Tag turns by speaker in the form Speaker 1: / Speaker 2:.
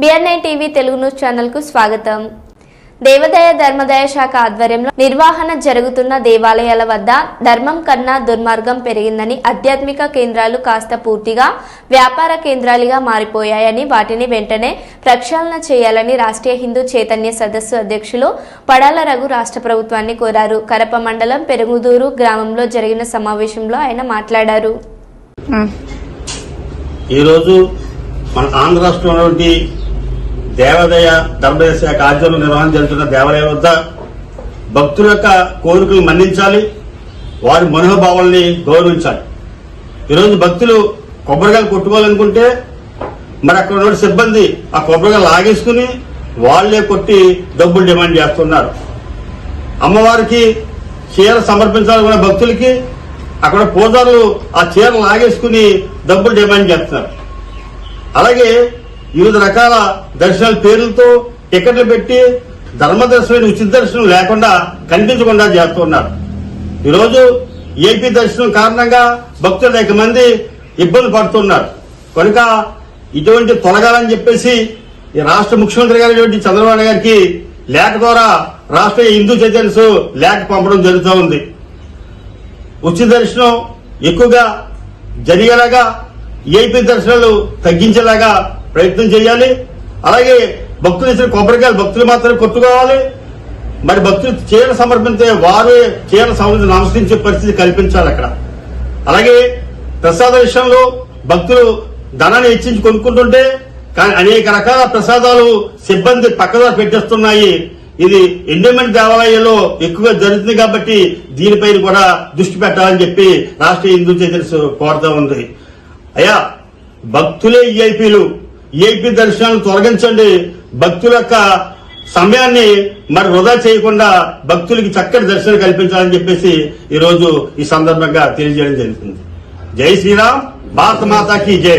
Speaker 1: BRI TV Telugu news ఛానల్కు స్వాగతం. దేవదయ ధర్మదయ శాఖ ఆధ్వర్యంలో నిర్వహణ జరుగుతున్న దేవాలయాల వద్ద ధర్మం కన్నా దుర్మార్గం పెరిగిందని ఆధ్యాత్మిక కేంద్రాలు కాస్త పూర్తిగా వ్యాపార కేంద్రాలుగా మారిపోయాయని వాటిని వెంటనే ప్రక్షాళన చేయాలని రాష్ట్రీయ హిందూ చైతన్య సదస్సు అధ్యక్షులు పడాల రఘు రాష్ట్ర ప్రభుత్వాన్ని కోరారు. కరప మండలం పెరుగుదూరు గ్రామంలో జరిగిన సమావేశంలో ఆయన మాట్లాడారు.
Speaker 2: ఈరోజు మన ఆంధ్ర రాష్ట్రంలోని దేవాదయ ధర్మదయ శాఖ ఆధ్వర్యంలో నిర్వహణ జరుగుతున్న దేవాలయం వద్ద భక్తుల యొక్క కోరికలు మన్నించాలి వారి మనోభావాల్ని గౌరవించాలి. ఈరోజు భక్తులు కొబ్బరికాయలు కొట్టుకోవాలనుకుంటే మరి అక్కడ ఉన్న సిబ్బంది ఆ కొబ్బరికాయలు లాగేసుకుని వాళ్ళే కొట్టి డబ్బులు డిమాండ్ చేస్తున్నారు. అమ్మవారికి చీర సమర్పించాలనుకున్న భక్తులకి అక్కడ పూజారులు ఆ చీరను లాగేసుకుని డబ్బులు డిమాండ్ చేస్తున్నారు. అలాగే వివిధ రకాల దర్శనాల పేర్లతో టికెట్లు పెట్టి ధర్మ దర్శనం ఉచిత దర్శనం లేకుండా కనిపించకుండా చేస్తున్నారు ఈరోజు ఏపీ దర్శనం కారణంగా భక్తులు అనేక మంది ఇబ్బంది పడుతున్నారు కనుక ఇటువంటి తొలగాలని చెప్పేసి ఈ రాష్ట్ర ముఖ్యమంత్రి గారి చంద్రబాబు గారికి లేఖ ద్వారా రాష్ట్ర హిందూ చైతన్యస్ లేఖ పంపడం జరుగుతూ ఉంది. ఉచిత దర్శనం ఎక్కువగా జరిగేలాగా ఏపీ దర్శనాలు తగ్గించేలాగా ప్రయత్నం చేయాలి. అలాగే భక్తులు ఇచ్చిన కొబ్బరికాయలు భక్తులు మాత్రమే కొట్టుకోవాలి. మరి భక్తులు చీర సమర్పించే వారు చీర సమర్పించి నమస్కరించే పరిస్థితి కల్పించాలి అక్కడ. అలాగే ప్రసాద విషయంలో భక్తులు ధనాన్ని హెచ్చించి కొనుక్కుంటుంటే కానీ అనేక రకాల ప్రసాదాలు సిబ్బంది పక్కదారి పెట్టేస్తున్నాయి. ఇది ఎండోమెంట్ దేవాలయాల్లో ఎక్కువగా జరుగుతుంది కాబట్టి దీనిపైన కూడా దృష్టి పెట్టాలని చెప్పి రాష్ట్ర హిందూ చైతన్య కోరుతా ఉంది. అయ్యా భక్తులే ఈఐపీలు ఈఐపీ దర్శనాలను తొలగించండి. భక్తుల యొక్క సమయాన్ని మరి వృధా చేయకుండా భక్తులకి చక్కటి దర్శనం కల్పించాలని చెప్పేసి ఈరోజు ఈ సందర్భంగా తెలియజేయడం జరుగుతుంది. జై శ్రీరామ్. భారత మాతాకి జై.